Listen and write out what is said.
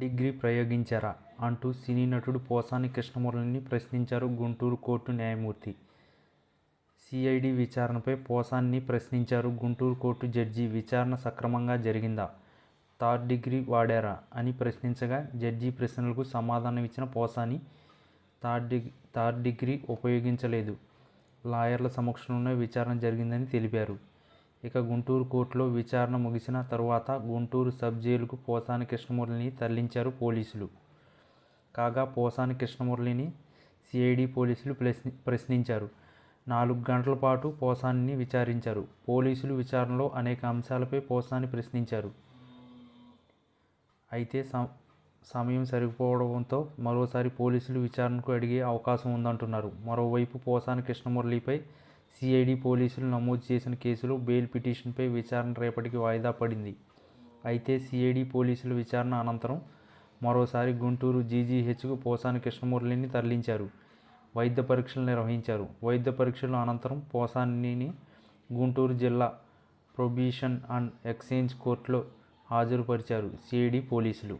Degree ప్రయోగించారా? అంటూ సినీ నటుడు పోసాని కృష్ణమురళిని ప్రశ్నించారు గుంటూరు కోర్టు న్యాయమూర్తి. సిఐడి విచారణపై పోసాన్ని ప్రశ్నించారు గుంటూరు కోర్టు జడ్జి. విచారణ సక్రమంగా జరిగిందా? థర్డ్ డిగ్రీ వాడారా? అని ప్రశ్నించగా జడ్జి ప్రశ్నలకు సమాధానం ఇచ్చిన Posani third degree third degree ఉపయోగించలేదు. లాయర్ల సమక్షంలోనే విచారణ జరిగిందని తెలిపారు. ఇక గుంటూరు కోర్టులో విచారణ ముగిసిన తరువాత గుంటూరు సబ్ జైలుకు పోసాని కృష్ణమురళిని తరలించారు పోలీసులు. కాగా పోసాని కృష్ణమురళిని సిఐడి పోలీసులు ప్రశ్ని ప్రశ్నించారు. నాలుగు గంటల పాటు పోసానిని విచారించారు. పోలీసులు విచారణలో అనేక అంశాలపై పోసాని ప్రశ్నించారు. అయితే సమయం సరిపోవడంతో మరోసారి పోలీసులు విచారణకు అడిగే అవకాశం ఉందంటున్నారు. మరోవైపు పోసాని కృష్ణమురళిపై సిఐడి పోలీసులు నమోదు చేసిన కేసులో బెయిల్ పిటిషన్పై విచారణ రేపటికి వాయిదా పడింది. అయితే సిఐడి పోలీసుల విచారణ అనంతరం మరోసారి గుంటూరు జీజీహెచ్కు పోసాని కృష్ణమురళిని తరలించారు. వైద్య పరీక్షలు నిర్వహించారు. వైద్య పరీక్షల అనంతరం పోసానిని గుంటూరు జిల్లా ప్రొబిషన్ అండ్ ఎక్స్చేంజ్ కోర్టులో హాజరుపరిచారు సిఐడి పోలీసులు.